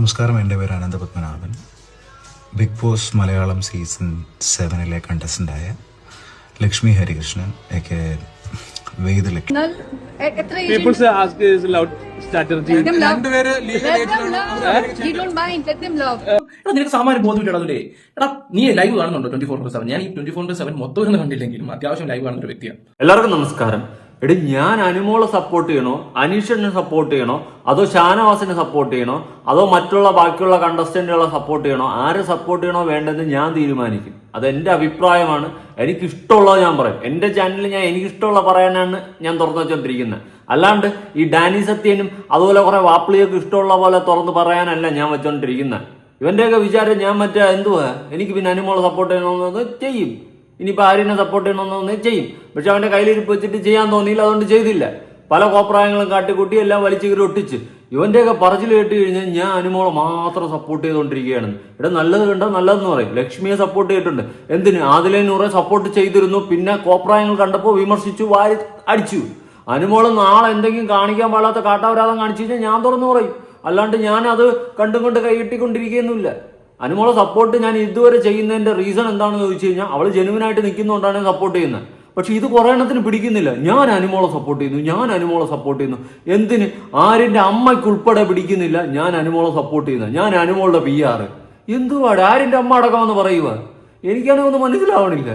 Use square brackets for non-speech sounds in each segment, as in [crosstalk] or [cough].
നമസ്കാരം. എന്റെ പേര് Anantha Padmanabhan. Bigg Boss Malayalam season സെവനിലെ കണ്ടസ്റ്റന്റായ ലക്ഷ്മി ഹരികൃഷ്ണൻ ഒക്കെ നിനക്ക് സാമാന്യം എടാ നീ ലൈവ് കാണുന്നുണ്ടോ? ട്വന്റി ഫോർ സെവൻ ഞാൻ ഈ ട്വന്റി ഫോർ സെവൻ മൊത്തം കണ്ടില്ലെങ്കിലും അത്യാവശ്യം ലൈവ് കാണുന്ന ഒരു വ്യക്തിയാണ്. എല്ലാവർക്കും നമസ്കാരം. എടി ഞാൻ അനുമോളെ സപ്പോർട്ട് ചെയ്യണോ? അനീഷിനെ സപ്പോർട്ട് ചെയ്യണോ? അതോ ഷാനവാസിനെ സപ്പോർട്ട് ചെയ്യണോ? അതോ മറ്റുള്ള ബാക്കിയുള്ള കണ്ടസ്റ്റന്റുകളെ സപ്പോർട്ട് ചെയ്യണോ? ആരെ സപ്പോർട്ട് ചെയ്യണോ വേണ്ടെന്ന് ഞാൻ തീരുമാനിക്കും. അത് എന്റെ അഭിപ്രായമാണ്. എനിക്ക് ഇഷ്ടമുള്ളത് ഞാൻ പറയും. എന്റെ ചാനലിൽ ഞാൻ എനിക്ക് ഇഷ്ടമുള്ള പറയാനാണ് ഞാൻ തുറന്നു വെച്ചോണ്ടിരിക്കുന്നത് അല്ലാണ്ട് ഈ ഡാനി സത്യനും അതുപോലെ കുറെ വാപ്പിളിയൊക്കെ ഇഷ്ടമുള്ള പോലെ തുറന്ന് പറയാനല്ല ഞാൻ വെച്ചോണ്ടിരിക്കുന്നത് ഇവന്റെയൊക്കെ വിചാരം ഞാൻ മറ്റേ എന്തുവാ? എനിക്ക് പിന്നെ അനുമോളെ സപ്പോർട്ട് ചെയ്യണമെന്നത് ചെയ്യും. ഇനിയിപ്പോൾ ഭാര്യനെ സപ്പോർട്ട് ചെയ്യണമെന്ന് ചെയ്യും. പക്ഷെ അവന്റെ കയ്യിലിരിപ്പ് വെച്ചിട്ട് ചെയ്യാൻ തോന്നിയില്ല അതുകൊണ്ട് ചെയ്തില്ല. പല കോപ്രായങ്ങളും കാട്ടിക്കൂട്ടി എല്ലാം വലിച്ചു കീറി ഒട്ടിച്ച്. ഇവന്റെയൊക്കെ പറച്ചിൽ കേട്ട് കഴിഞ്ഞാൽ ഞാൻ അനുമോളെ മാത്രം സപ്പോർട്ട് ചെയ്തുകൊണ്ടിരിക്കുകയാണ്. ഇവിടെ നല്ലത് കണ്ടോ നല്ലതെന്ന് പറയും. ലക്ഷ്മിയെ സപ്പോർട്ട് ചെയ്തിട്ടുണ്ട്. എന്തിന്? ആദിലെ നൂറെ സപ്പോർട്ട് ചെയ്തിരുന്നു. പിന്നെ കോപ്രായങ്ങൾ കണ്ടപ്പോൾ വിമർശിച്ചു വാരി അടിച്ചു. അനുമോൾ നാളെ എന്തെങ്കിലും കാണിക്കാൻ പാടാത്ത കാട്ടാവരാതം കാണിച്ചു കഴിഞ്ഞാൽ ഞാൻ തുറന്നു പറയും. അല്ലാണ്ട് ഞാൻ അത് കണ്ടും കൊണ്ട് കൈയിട്ടിക്കൊണ്ടിരിക്കുകയൊന്നുമില്ല അനുമോളെ സപ്പോർട്ട് ഞാൻ ഇതുവരെ ചെയ്യുന്നതിന്റെ റീസൺ എന്താണെന്ന് ചോദിച്ചു കഴിഞ്ഞാൽ അവൾ ജെനുവിനായിട്ട് നിൽക്കുന്നതുകൊണ്ടാണ് സപ്പോർട്ട് ചെയ്യുന്നത്. പക്ഷെ ഇത് കുറേ എണ്ണത്തിന് പിടിക്കുന്നില്ല. ഞാൻ അനുമോളെ സപ്പോർട്ട് ചെയ്യുന്നു. ഞാൻ അനുമോളെ സപ്പോർട്ട് ചെയ്യുന്നു. എന്തിന്? ആരിന്റെ അമ്മയ്ക്ക് ഉൾപ്പെടെ പിടിക്കുന്നില്ല. ഞാൻ അനുമോളെ സപ്പോർട്ട് ചെയ്യുന്നത് ഞാൻ അനുമോളുടെ പി ആറ് എന്തുവാട്? ആരിന്റെ അമ്മ അടക്കമെന്ന് പറയുക എനിക്കാണെങ്കിൽ ഒന്നും മനസ്സിലാവണില്ല.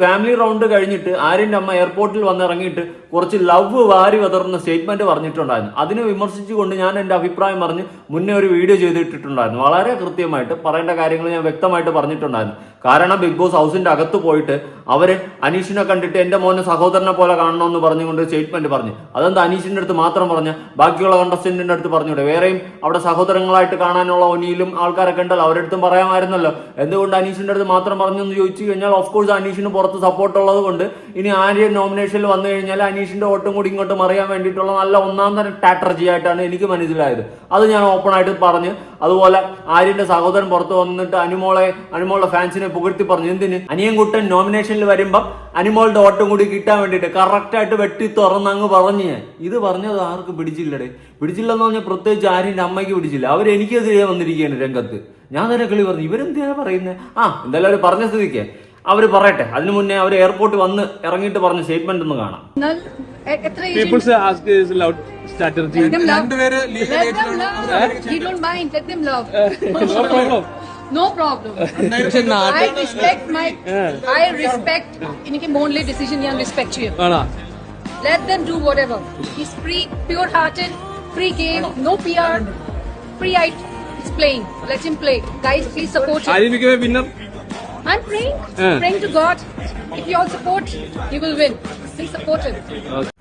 ഫാമിലി റൗണ്ട് കഴിഞ്ഞിട്ട് ആര്യന്റെ അമ്മ എയർപോർട്ടിൽ വന്ന് ഇറങ്ങിയിട്ട് കുറച്ച് ലവ് വാരി വതർന്ന സ്റ്റേറ്റ്മെന്റ് പറഞ്ഞിട്ടുണ്ടായിരുന്നു. അതിനെ വിമർശിച്ചുകൊണ്ട് ഞാൻ എന്റെ അഭിപ്രായം പറഞ്ഞ് മുന്നേ ഒരു വീഡിയോ ചെയ്തിട്ടിട്ടുണ്ടായിരുന്നു. വളരെ കൃത്യമായിട്ട് പറയേണ്ട കാര്യങ്ങൾ ഞാൻ വ്യക്തമായിട്ട് പറഞ്ഞിട്ടുണ്ടായിരുന്നു. കാരണം ബിഗ് ബോസ് ഹൗസിന്റെ അകത്ത് പോയിട്ട് അവർ അനീഷിനെ കണ്ടിട്ട് എന്റെ മോനെ സഹോദരനെ പോലെ കാണണമെന്ന് പറഞ്ഞുകൊണ്ട് സ്റ്റേറ്റ്മെന്റ് പറഞ്ഞു. അതെന്താ അനീഷിന്റെ അടുത്ത് മാത്രം പറഞ്ഞ? ബാക്കിയുള്ള കണ്ടസ്റ്റന്റിന്റെ അടുത്ത് പറഞ്ഞൂടെ? വേറെയും അവിടെ സഹോദരങ്ങളായിട്ട് കാണാനുള്ള ഒനിയിലും ആൾക്കാരൊക്കെ ഉണ്ടല്ലോ. അവരുടെ പറയാമായിരുന്നല്ലോ. എന്തുകൊണ്ട് അനീഷിന്റെ അടുത്ത് മാത്രം പറഞ്ഞു എന്ന് ചോദിച്ചു കഴിഞ്ഞാൽ ഓഫ് കോഴ്സ് അനീഷിന് പുറത്ത് സപ്പോർട്ട് ഉള്ളത് കൊണ്ട് ഇനി ആര്യ നോമിനേഷനിൽ വന്നു കഴിഞ്ഞാൽ അനീഷിന്റെ വോട്ടും കൂടി ഇങ്ങോട്ട് മറിയാൻ വേണ്ടിയിട്ടുള്ള നല്ല ഒന്നാം തരം സ്ട്രാറ്റജി ആയിട്ടാണ് എനിക്ക് മനസ്സിലായത്. അത് ഞാൻ ഓപ്പൺ ആയിട്ട് പറഞ്ഞ് അതുപോലെ ആര്യന്റെ സഹോദരൻ പുറത്ത് വന്നിട്ട് അനുമോളെ അനുമോളുടെ ഫാൻസിനെ പുകഴ്ത്തി പറഞ്ഞു എന്തിന്? അനിയൻകുട്ടൻ നോമിനേഷനിൽ വരുമ്പം അനുമോളുടെ ഓട്ടം കൂടി കിട്ടാൻ വേണ്ടിയിട്ട് കറക്റ്റായിട്ട് വെട്ടി തുറന്ന് അങ്ങ് പറഞ്ഞു ഞാൻ. ഇത് പറഞ്ഞത് ആർക്ക് പിടിച്ചില്ലടേ? പിടിച്ചില്ലെന്ന് പറഞ്ഞാൽ പ്രത്യേകിച്ച് ആര്യന്റെ അമ്മയ്ക്ക് പിടിച്ചില്ല. അവർ എനിക്കെതിരെ വന്നിരിക്കുകയാണ് രംഗത്ത്. ഞാൻ തന്നെ കളി പറഞ്ഞു ഇവരെന്തിനാ പറയുന്നത് ആ എന്തായാലും അവർ പറഞ്ഞ സ്ഥിതിക്ക്. അവർ പറയട്ടെ. അതിനു മുന്നേ അവർ എയർപോർട്ട് വന്ന് ഇറങ്ങിയിട്ട് പറഞ്ഞ സ്റ്റേറ്റ്മെന്റ് ഒന്ന് കാണാം. [laughs] ർ I'm praying. Yeah. Praying to God. If you all support, he will win. Please support him.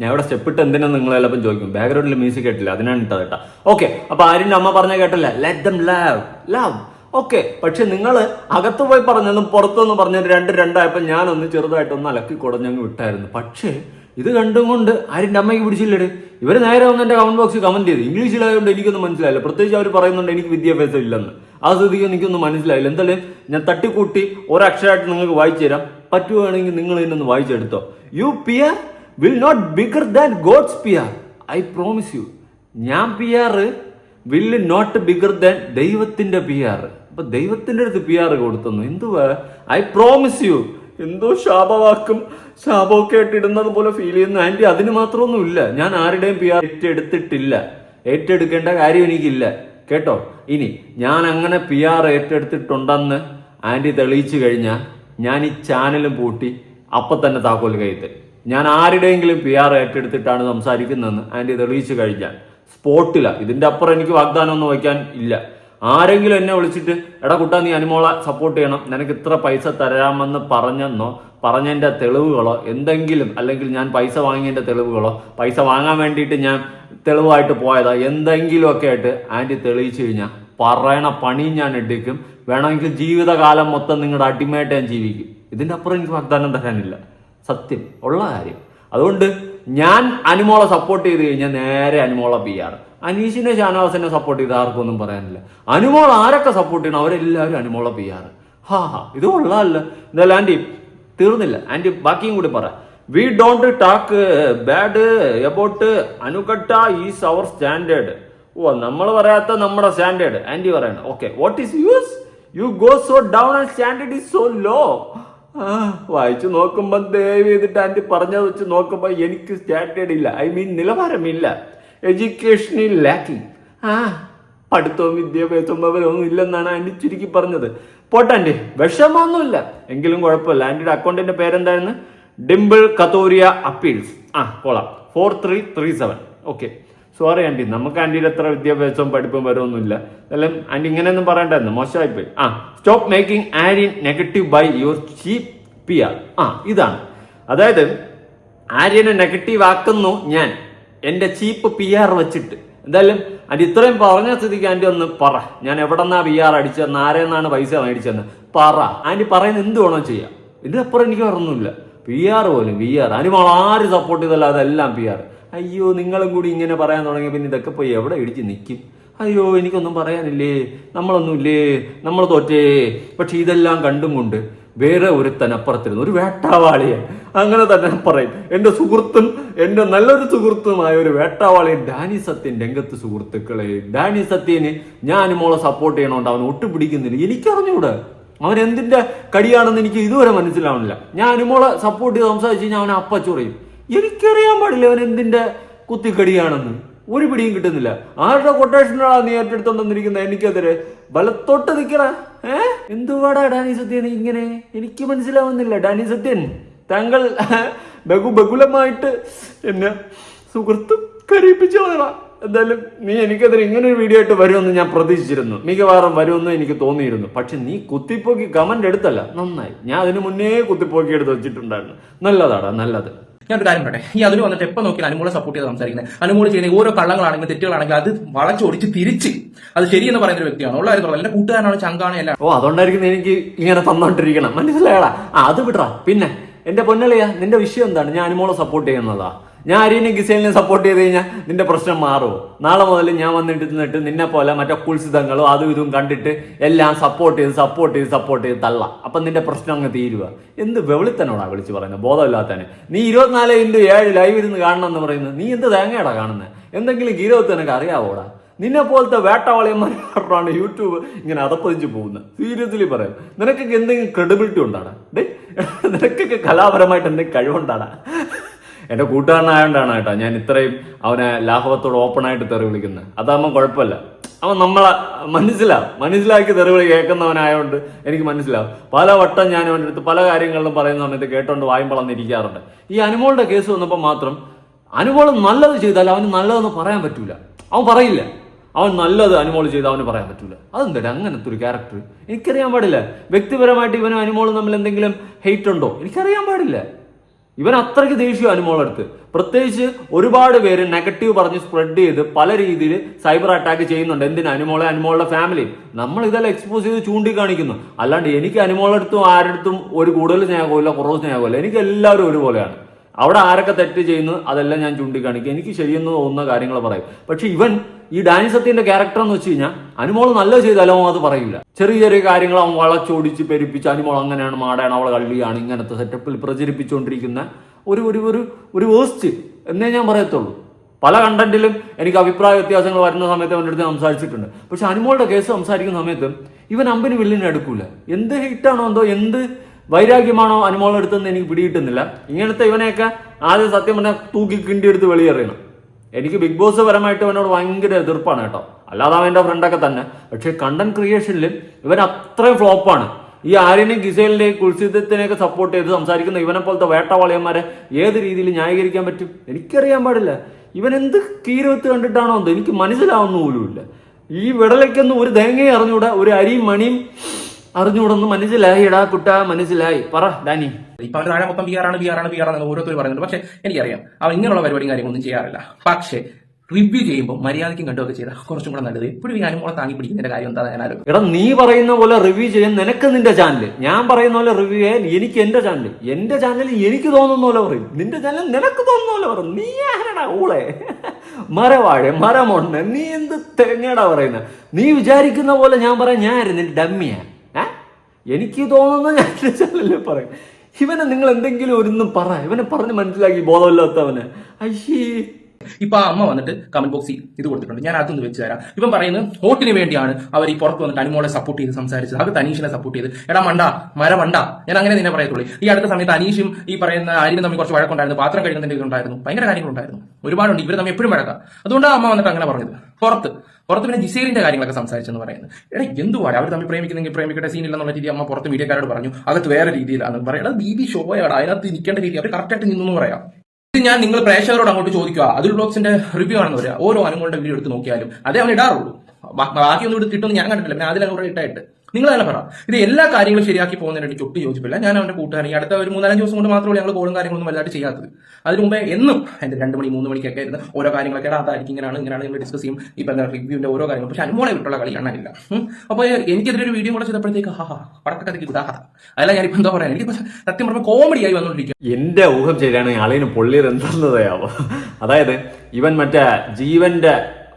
ഞാൻ ഇവിടെ സ്റ്റെപ്പ് ഇട്ട് എന്തിനാ നിങ്ങൾ എല്ലാം ചോദിക്കും? ബാക്ക്ഗ്രൗണ്ടിൽ മ്യൂസിക് കേട്ടില്ല. അതിനാണ് ഇട്ടത് കേട്ടോ. ഓക്കെ അപ്പൊ ആര്യന്റെ അമ്മ പറഞ്ഞ കേട്ടില്ല. Let them love love okay പക്ഷെ നിങ്ങൾ അകത്ത് പോയി പറഞ്ഞതും പുറത്തുനിന്ന് പറഞ്ഞത് രണ്ട് രണ്ടായപ്പോൾ ഞാനൊന്ന് ചെറുതായിട്ടൊന്ന് അലക്കി കുടഞ്ഞങ്ങ് വിട്ടായിരുന്നു. പക്ഷേ ഇത് കണ്ടും കൊണ്ട് ആര്യന്റെ അമ്മയ്ക്ക് പിടിച്ചില്ലേ ഇവർ നേരെ ഒന്ന് എന്റെ കമന്റ് ബോക്സിൽ കമന്റ് ചെയ്തു. ഇംഗ്ലീഷിലായതുകൊണ്ട് എനിക്കൊന്നും മനസ്സിലായില്ല. പ്രത്യേകിച്ച് അവർ പറയുന്നുണ്ട് എനിക്ക് വിദ്യാഭ്യാസം ഇല്ലെന്ന്. ആ സ്ഥിതിക്ക് എനിക്കൊന്നും മനസ്സിലായില്ല. എന്തായാലും ഞാൻ തട്ടിക്കൂട്ടി ഒരക്ഷരമായിട്ട് നിങ്ങൾക്ക് വായിച്ചു തരാം. പറ്റുവാണെങ്കിൽ നിങ്ങൾ ഇതിനൊന്ന് വായിച്ചെടുത്തോ. You PR will not bigger than God's PR I promise you ഞാൻ P R will not bigger than ദൈവത്തിന്റെ പി ആർ അപ്പൊ ദൈവത്തിന്റെ അടുത്ത് പി ആർ കൊടുത്തെന്നു. എന്തുവാ? ഐ പ്രോമിസ് യു എന്തോ ശാപവാക്കും ശാപമൊക്കെ ഇട്ടിടുന്നത് പോലെ ഫീൽ ചെയ്യുന്നു. ആന്റി അതിന് മാത്രമൊന്നും ഇല്ല ഞാൻ ആരുടെയും പി ആർ ഏറ്റെടുത്തിട്ടില്ല. ഏറ്റെടുക്കേണ്ട കാര്യം എനിക്കില്ല. കേട്ടോ? ഇനി ഞാൻ അങ്ങനെ പി ആർ ഏറ്റെടുത്തിട്ടുണ്ടെന്ന് ആന്റി തെളിയിച്ചു കഴിഞ്ഞാൽ ഞാൻ ഈ ചാനലും പൂട്ടി അപ്പം തന്നെ താക്കോൽ തരും ഞാൻ ആരുടെയെങ്കിലും പി ആർ ഏറ്റെടുത്തിട്ടാണ് സംസാരിക്കുന്നതെന്ന് ആന്റി തെളിയിച്ചു കഴിഞ്ഞാൽ. സ്പോട്ടില്ല ഇതിന്റെ അപ്പുറം എനിക്ക് വാഗ്ദാനം ഒന്നും വയ്ക്കാൻ ഇല്ല. ആരെങ്കിലും എന്നെ വിളിച്ചിട്ട് എടാ കുട്ടാ നീ അനുമോളെ സപ്പോർട്ട് ചെയ്യണം. നിനക്ക് ഇത്ര പൈസ തരാമെന്ന് പറഞ്ഞെന്നോ പറഞ്ഞതിന്റെ തെളിവുകളോ എന്തെങ്കിലും അല്ലെങ്കിൽ ഞാൻ പൈസ വാങ്ങിയതിന്റെ തെളിവുകളോ പൈസ വാങ്ങാൻ വേണ്ടിയിട്ട് ഞാൻ തെളിവായിട്ട് പോയതാ എന്തെങ്കിലുമൊക്കെ ആയിട്ട് ആന്റി തെളിയിച്ചു കഴിഞ്ഞാൽ പറയണ പണി ഞാൻ എടുക്കും. വേണമെങ്കിൽ ജീവിതകാലം മൊത്തം നിങ്ങളുടെ അടിമയായിട്ട് ഞാൻ ജീവിക്കും. ഇതിന്റെ അപ്പുറം എനിക്ക് വാഗ്ദാനം തരാനില്ല. സത്യം ഉള്ള കാര്യം. അതുകൊണ്ട് ഞാൻ അനുമോളെ സപ്പോർട്ട് ചെയ്ത് കഴിഞ്ഞാൽ നേരെ അനുമോളെ പി ആർ അനീഷിനെ ഷാനവാസിനെ സപ്പോർട്ട് ചെയ്ത് ആർക്കൊന്നും പറയാനില്ല. അനുമോൾ ആരൊക്കെ സപ്പോർട്ട് ചെയ്യണം അവരെല്ലാവരും അനുമോളെ പി ആർ ഹാ ഹാ ഇത് കൊള്ളാമല്ല എന്തായാലും ആന്റി തീർന്നില്ല. ആന്റി ബാക്കിയും കൂടി പറ. We don't talk bad about അനുകട്ട is our standard ഓ നമ്മൾ പറയാത്ത നമ്മുടെ സ്റ്റാൻഡേർഡ് ആന്റി പറയണം. Okay what is use you go so down and standard is so low വായിച്ചു നോക്കുമ്പോൾ ദയവ് ചെയ്തിട്ട് ആന്റി പറഞ്ഞത് വെച്ച് നോക്കുമ്പോൾ എനിക്ക് സ്റ്റാൻഡേർഡ് ഇല്ല. ഐ മീൻ നിലവാരമില്ല. എഡ്യൂക്കേഷൻ ലാക്കിംഗ് ആ പഠിത്തവും വിദ്യാഭ്യാസവും അവരൊന്നും ഇല്ലെന്നാണ് ആന്റി ചുരുക്കി പറഞ്ഞത്. പോട്ടെ വിഷമമൊന്നുമില്ല. എങ്കിലും കുഴപ്പമില്ല. ആന്റിയുടെ അക്കൗണ്ടിന്റെ പേരെന്തായിരുന്നു? ഡിംപിൾ കത്തോരിയ അപ്പീൽസ് ആ കൊള്ളാം. Four three three seven okay sorry aunty നമുക്ക് ആന്റിയുടെ അത്ര വിദ്യാഭ്യാസവും പഠിപ്പും വരവൊന്നുമില്ല അല്ലെങ്കിൽ ആന്റി ഇങ്ങനെയൊന്നും പറയണ്ടായിരുന്നു. മോശമായിപ്പോയി. ആ stop making Aari negative by your cheap P R ആ ഇതാണ്. അതായത് ആര്യനെ നെഗറ്റീവ് ആക്കുന്നു ഞാൻ. എന്റെ ചീപ്പ് പി ആർ വെച്ചിട്ട്. എന്തായാലും ആന്റി ഇത്രയും പറഞ്ഞ സ്ഥിതിക്ക് ആന്റി ഒന്ന് പറ. ഞാൻ എവിടെന്നാ പി ആർ അടിച്ചതെന്ന് ആരെന്നാണ് പൈസ മേടിച്ചതെന്ന് പറ. ആന്റി പറയുന്ന എന്ത് വേണോ ചെയ്യാം. ഇതിനപ്പുറം എനിക്ക് പറഞ്ഞൊന്നുമില്ല പി ആർ പോലും പി ആർ അനിമോൾ ആര് സപ്പോർട്ട് ചെയ്തല്ല അതെല്ലാം പി ആർ അയ്യോ നിങ്ങളും കൂടി ഇങ്ങനെ പറയാൻ തുടങ്ങിയ പിന്നെ ഇതൊക്കെ പോയി എവിടെ ഇടിച്ച് നിൽക്കും അയ്യോ എനിക്കൊന്നും പറയാനില്ലേ. നമ്മളൊന്നുമില്ലേ. നമ്മൾ തോറ്റേ. പക്ഷെ ഇതെല്ലാം കണ്ടും കൊണ്ട് വേറെ ഒരുത്തൻ അപ്പുറത്തിരുന്നു ഒരു വേട്ടാവാളിയെ. അങ്ങനെ തന്നെ പറയും. എന്റെ സുഹൃത്തും എന്റെ നല്ലൊരു സുഹൃത്തുമായ ഒരു വേട്ടാവാളി ഡാനി സത്യൻ രംഗത്ത് സുഹൃത്തുക്കളെ. ഡാനി സത്യന് ഞാൻ മോളെ സപ്പോർട്ട് ചെയ്യണോണ്ട് അവൻ ഒട്ടുപിടിക്കുന്നില്ല. എനിക്കറിഞ്ഞൂടെ. അവൻ എന്തിന്റെ കടിയാണെന്ന് എനിക്ക് ഇതുവരെ മനസ്സിലാവുന്നില്ല. ഞാൻ മോളെ സപ്പോർട്ട് ചെയ്ത് സംസാരിച്ച് കഴിഞ്ഞാൽ അവനെ അപ്പച്ചുറയും. എനിക്കറിയാൻ പാടില്ല അവൻ എന്തിന്റെ കുത്തിക്കടിയാണെന്ന്. ഒരു പിടിയും കിട്ടുന്നില്ല. ആരുടെ കൊട്ടേഷനാണ് നീ ഏറ്റെടുത്തോണ്ടിരിക്കുന്നത് എനിക്കെതിരെ. വലത്തോട്ട് നിൽക്കണ ഏ? എന്തുവാടാ ഡാനി സത്യൻ ഇങ്ങനെ? എനിക്ക് മനസ്സിലാവുന്നില്ല. ഡാനി സത്യൻ താങ്കൾ ബഹു ബഹുലമായിട്ട് എന്നെ സുഹൃത്തും കരയിപ്പിച്ചു എന്തായാലും നീ എനിക്കെതിരെ ഇങ്ങനെ ഒരു വീഡിയോ ആയിട്ട് വരുമെന്ന് ഞാൻ പ്രതീക്ഷിച്ചിരുന്നു. മിക്കവാറും വരുമെന്ന് എനിക്ക് തോന്നിയിരുന്നു. പക്ഷെ നീ കുത്തിപ്പോക്കി കമന്റ് എടുത്തല്ല. നന്നായി. ഞാൻ അതിനു മുന്നേ കുത്തിപ്പോക്കി എടുത്ത് വെച്ചിട്ടുണ്ടായിരുന്നു. നല്ലതാടാ നല്ലത്. ഞാനൊരു കാര്യം പറയട്ടെ? ഈ അതിൽ വന്നിട്ട് എപ്പോൾ നോക്കിയാൽ അനുമോളെ സപ്പോർട്ട് ചെയ്ത് സംസാരിക്കുന്നത് അനുമോൾ ചെയ്യുന്ന ഓരോ കള്ളങ്ങളാണെങ്കിലും തെറ്റുകളാണെങ്കിലും അത് വളച്ചൊടിച്ച് തിരിച്ച് അത് ശരിയെന്ന് പറയുന്ന ഒരു വ്യക്തിയാണ്. ഉള്ള കാര്യം എന്റെ കൂട്ടുകാരനാണ് ചങ്കാണ് എല്ലാം. ഓ അതുകൊണ്ടായിരിക്കും എനിക്ക് ഇങ്ങനെ തന്നോണ്ടിരിക്കണം. മനസ്സിലായടാ? ആ അത് വിടാ പിന്നെ എന്റെ പൊന്നളിയാ നിന്റെ വിഷയം എന്താണ്? ഞാൻ അനുമോളെ സപ്പോർട്ട് ചെയ്യുന്നതാ. ഞാൻ അരീനെ ഗിസേലിനെ സപ്പോർട്ട് ചെയ്ത് കഴിഞ്ഞാൽ നിന്റെ പ്രശ്നം മാറുമോ നാളെ മുതൽ ഞാൻ വന്നിട്ട് നിന്നിട്ട് നിന്നെ പോലെ മറ്റേ കുൽസിതങ്ങളും അതും ഇതും കണ്ടിട്ട് എല്ലാം സപ്പോർട്ട് ചെയ്ത് സപ്പോർട്ട് ചെയ്ത് സപ്പോർട്ട് ചെയ്ത് തള്ള. അപ്പൊ നിന്റെ പ്രശ്നം അങ്ങ് തീരുക എന്ത് വെളിത്തനോടാ വിളിച്ച് പറയുന്നത് ബോധമില്ലാത്തന്നെ നീ ഇരുപത്തിനാല് ഇന്റു ഏഴ് ലൈവ് ഇരുന്ന് കാണണം എന്ന് പറയുന്നത് നീ എന്ത് തേങ്ങയാടാ കാണുന്നത് എന്തെങ്കിലും ഗീരവത്ത് നിനക്ക് അറിയാവോടാ? നിന്നെ പോലത്തെ വേട്ടവാളിയന്മാരാണ് യൂട്യൂബ് ഇങ്ങനെ അതപ്പതിച്ച് പോകുന്നത് സീരിയസ്ലി പറയാം. നിനക്കൊക്കെ എന്തെങ്കിലും ക്രെഡിബിലിറ്റി ഉണ്ടാടാ? ഡേ നിനക്കൊക്കെ കലാപരമായിട്ട് എന്തെങ്കിലും കഴിവുണ്ടാടാ? എന്റെ കൂട്ടുകാരനായോണ്ടാണ് കേട്ടോ ഞാൻ ഇത്രയും അവനെ ലാഘവത്തോട് ഓപ്പൺ ആയിട്ട് തെറി വിളിക്കുന്നത്. അതാകുമ്പോൾ കുഴപ്പമില്ല. അവൻ നമ്മളെ മനസ്സിലാവും മനസ്സിലാക്കി തെറി തെറിവിളി കേൾക്കുന്നവനായതുകൊണ്ട് എനിക്ക് മനസ്സിലാവും. പല വട്ടം ഞാൻ അവന്റെ അടുത്ത് പല കാര്യങ്ങളിലും പറയുന്ന സമയത്ത് കേട്ടോണ്ട് വായും വളർന്നിരിക്കാറുണ്ട് ഈ അനുമോളുടെ കേസ് വന്നപ്പോൾ മാത്രം അനുമോളം നല്ലത് ചെയ്താൽ അവന് നല്ലതെന്ന് പറയാൻ പറ്റൂല. അവൻ പറയില്ല. അവൻ നല്ലത് അനുമോൾ ചെയ്ത് അവന് പറയാൻ പറ്റൂല. അതെന്താ അങ്ങനത്തെ ഒരു ക്യാരക്ടർ എനിക്കറിയാൻ പാടില്ല. വ്യക്തിപരമായിട്ട് ഇവനും അനുമോളും തമ്മിൽ എന്തെങ്കിലും ഹെയ്റ്റ് ഉണ്ടോ? എനിക്കറിയാൻ പാടില്ല. ഇവൻ അത്രയ്ക്ക് ദേഷ്യം അനുമോളടുത്ത് പ്രത്യേകിച്ച് ഒരുപാട് പേര് നെഗറ്റീവ് പറഞ്ഞ് സ്പ്രെഡ് ചെയ്ത് പല രീതിയിൽ സൈബർ അറ്റാക്ക് ചെയ്യുന്നുണ്ട്. എന്തിനാ? അനുമോളെ അനുമോളുടെ ഫാമിലി നമ്മൾ ഇതെല്ലാം എക്സ്പോസ് ചെയ്ത് ചൂണ്ടിക്കാണിക്കുന്നു. അല്ലാണ്ട് എനിക്ക് അനുമോളടുത്തും ആരടുത്തും ഒരു കൂടുതൽ സ്നേഹമില്ല കുറവ് സ്നേഹമില്ല എനിക്ക് എല്ലാവരും ഒരുപോലെയാണ്. അവിടെ ആരൊക്കെ തെറ്റ് ചെയ്യുന്നു അതെല്ലാം ഞാൻ ചൂണ്ടിക്കാണിക്കും. എനിക്ക് ശരിയെന്ന് തോന്നുന്ന കാര്യങ്ങൾ പറയും. പക്ഷെ ഇവൻ ഈ ഡാനി സത്യന്റെ ക്യാരക്ടർ എന്ന് വെച്ച് കഴിഞ്ഞാൽ അനുമോൾ നല്ല ചെയ്താലോ അവൻ അത് പറയില്ല. ചെറിയ ചെറിയ കാര്യങ്ങൾ അവൻ വളച്ചോടിച്ച് പെരുപ്പിച്ച് അനുമോൾ അങ്ങനെയാണ് മാടാണ് അവളെ കള്ളിയാണ് ഇങ്ങനത്തെ സെറ്റപ്പിൽ പ്രചരിപ്പിച്ചുകൊണ്ടിരിക്കുന്ന ഒരു ഒരു ഒരു ഒരു വേസ്റ്റ് എന്നേ ഞാൻ പറയത്തുള്ളൂ. പല കണ്ടന്റിലും എനിക്ക് അഭിപ്രായ വ്യത്യാസങ്ങൾ വരുന്ന സമയത്ത് അവന്റെ അടുത്ത് സംസാരിച്ചിട്ടുണ്ട്. പക്ഷെ അനുമോളുടെ കേസ് സംസാരിക്കുന്ന സമയത്ത് ഇവൻ അമ്പിന് വില്ലിനെ എടുക്കൂല. എന്ത് ഹിറ്റാണോ എന്തോ എന്ത് വൈരാഗ്യമാണോ അനുമോളം എടുത്തതെന്ന് എനിക്ക് പിടികിട്ടുന്നില്ല. ഇങ്ങനത്തെ ഇവനെയൊക്കെ ആദ്യം സത്യം പറഞ്ഞാൽ തൂക്കി കിണ്ടി എടുത്ത് വെളിയെറിയണം എനിക്ക് ബിഗ് ബോസ് പരമായിട്ട് അവനോട് ഭയങ്കര എതിർപ്പാണ് കേട്ടോ. അല്ലാതെ അവൻ എന്റെ ഫ്രണ്ടൊക്കെ തന്നെ. പക്ഷേ കണ്ടന്റ് ക്രിയേഷനിൽ ഇവൻ അത്രയും ഫ്ലോപ്പാണ് ഈ ആര്യനെയും ഗിസേലിനെയും കുൽസിദ്ധത്തിനെയൊക്കെ സപ്പോർട്ട് ചെയ്ത് സംസാരിക്കുന്ന ഇവനെ പോലത്തെ വേട്ടവാളിയന്മാരെ ഏത് രീതിയിൽ ന്യായീകരിക്കാൻ പറ്റും? എനിക്കറിയാൻ പാടില്ല. ഇവൻ എന്ത് കീരവത്ത് കണ്ടിട്ടാണോ എന്തോ? എനിക്ക് മനസ്സിലാവുന്ന പോലുമില്ല. ഈ വിടലയ്ക്കൊന്നും ഒരു തേങ്ങയും അറിഞ്ഞുകൂടെ ഒരു അരിയും മണിയും അറിഞ്ഞൂടൊന്നും മനസ്സിലായി എടാ കുട്ട മനസ്സിലായി. പറ ഡാനി. ഇപ്പൊ അവന്റെ താഴെ മൊത്തം ബി ആർ ആണ് ബി ആർ ആണ് ബി ആർ ആണ് ഓരോരുത്തർ പറയുന്നുണ്ട്. പക്ഷെ എനിക്കറിയാം അവൻ ഇങ്ങനെയുള്ള പരിപാടി കാര്യങ്ങളൊന്നും ചെയ്യാറില്ല. പക്ഷെ റിവ്യൂ ചെയ്യുമ്പോൾ മര്യാദയ്ക്കും കണ്ടുമൊക്കെ ചെയ്താൽ കുറച്ചും കൂടെ നല്ലത്. എപ്പോഴും ഈ അനുമോളെ താങ്ങി പിടിക്കുന്നതിന്റെ കാര്യം എന്താ ഞാൻ എടാ നീ പറയുന്ന പോലെ റിവ്യൂ ചെയ്യാൻ നിനക്ക് നിന്റെ ചാനൽ ഞാൻ പറയുന്ന പോലെ റിവ്യൂ ചെയ്യാൻ എനിക്ക് എന്റെ ചാനൽ എന്റെ ചാനൽ എനിക്ക് തോന്നുന്ന പോലെ പറയും. നിന്റെ ചാനൽ നിനക്ക് തോന്നുന്ന പോലെ പറയും. നീ ആരടാ ഊളെ മരവാഴ മരമൊണ്ണ നീ എന്ത് തെങ്ങടാ പറയുന്നത് നീ വിചാരിക്കുന്ന പോലെ ഞാൻ പറയാം ഞാൻ ആയിരുന്നു ഡമ്മിയാ. എനിക്ക് തോന്നുന്ന ഞാൻ എന്റെ പറയാം. ഇവനെ നിങ്ങൾ എന്തെങ്കിലും ഒന്നും പറ. ഇവനെ പറഞ്ഞ് മനസ്സിലാക്കി ബോധമില്ലാത്തവന്. അയ്യേ. ഇപ്പൊ ആ അമ്മ വന്നിട്ട് കമന്റ് ബോക്സിൽ ഇത് കൊടുത്തിട്ടുണ്ട്. ഞാൻ അതൊന്ന് വെച്ച് തരാം. ഇവൻ പറയുന്നത് വോട്ടിന് വേണ്ടിയാണ് അവർ ഈ പുറത്ത് വന്നിട്ട് അനുമോളെ സപ്പോർട്ട് ചെയ്ത് സംസാരിച്ചത്. അത് തനീഷിനെ സപ്പോർട്ട് ചെയ്ത്. എടാ മണ്ട മര മണ്ട ഞാൻ അങ്ങനെ നിന്നെ പറയത്തുള്ളൂ. ഈ അടുത്ത സമയത്ത് അനീഷും ഈ പറയുന്ന ആര്യനും തമ്മിൽ കുറച്ച് വഴക്കുണ്ടായിരുന്നു. പാത്രം കഴുകുന്നതിന്റെ ഇതുണ്ടായിരുന്നു ഭയങ്കര കാര്യങ്ങളുണ്ടായിരുന്നു. ഒരുപാടുണ്ട്. ഇവർ തമ്മിൽ എപ്പോഴും വഴക്കാം. അതുകൊണ്ടാണ് അമ്മ വന്നിട്ട് അങ്ങനെ പറഞ്ഞത്. പുറത്ത്. പുറത്ത് പിന്നെ ജിസേലിന്റെ കാര്യങ്ങളൊക്കെ സംസാരിച്ചെന്ന് പറയുന്നത് എടാ എന്തുവാടെ അവർ തമ്മിൽ പ്രേമിക്കുന്നെങ്കിൽ പ്രേമിക്കട്ടെ സീൻ ഇല്ലെന്നുള്ള രീതി അമ്മ പുറത്ത് മീഡിയക്കാരോട് പറഞ്ഞു. അകത്ത് വേറെ രീതിയിലാണ് പറയുന്നത് ബി ബി ഷോയാണ് അതിനകത്ത് നിൽക്കേണ്ട രീതി അവർ കറക്റ്റായിട്ട് നിന്നു പറയാം. ഇത് ഞാൻ നിങ്ങൾ പ്രേക്ഷകരോട് അങ്ങോട്ട് ചോദിക്കുക അതിൽ ബ്ലോഗ്സിന്റെ റിവ്യൂ ആണെന്ന് പറയാം. ഓരോ അനുമോളുടെ വീഡിയോ എടുത്ത് നോക്കിയാലും അതേ അവൻ ഇടാറുള്ളൂ. ബാക്കിയൊന്നും ഇവിടെ കിട്ടുമെന്ന് ഞാൻ കണ്ടിട്ടില്ല. പിന്നെ അതിലങ്ങോട്ട് ഇട്ടായിട്ട് നിങ്ങൾ തന്നെ പറ. ഇത് എല്ലാ കാര്യങ്ങളും ശരിയാക്കി പോകുന്നതിന് എനിക്ക് ഒട്ടും യോജിപ്പില്ല. ഞാൻ അവന്റെ കൂട്ടുകാരൻ ഈ അടുത്ത ഒരു മൂന്നാലഞ്ച് ദിവസം കൊണ്ട് മാത്രമേ ഞങ്ങൾ കോളും കാര്യങ്ങളൊന്നും വലുതായിട്ട് ചെയ്യാത്തത്. അതിന് മുമ്പേ എന്നും എന്റെ രണ്ട് മണി മൂന്ന് മണിക്കൊക്കെ ഇരുന്ന് ഓരോ കാര്യങ്ങളൊക്കെ അതായിരിക്കും ഇങ്ങനെയാണ് ഇങ്ങനെയാണ് നമ്മൾ ഡിസ്കസ് ചെയ്യും. ഈ പറഞ്ഞ റിവ്യൂവിന്റെ ഓരോ കാര്യങ്ങളും. പക്ഷെ അനുമോളെ വിട്ടുള്ള കളി കാണാനില്ല. അപ്പോൾ എനിക്കെതിരെ ഒരു വീഡിയോ കൂടെ ചെയ്തപ്പോഴത്തേക്ക് ഹാ ഹാ പടക്കത്തേക്ക് ഇതാ അതല്ല ഞാനിപ്പോ എന്താ പറയാൻ എനിക്ക് സത്യം പറഞ്ഞ കോമഡി ആയി വന്നുകൊണ്ടിരിക്കുക എന്റെ ഊഹം ശരിയാണെങ്കിൽ അളിയന് പൊള്ളിയത് അതായത് ഇവൻ മറ്റേ ജീവന്റെ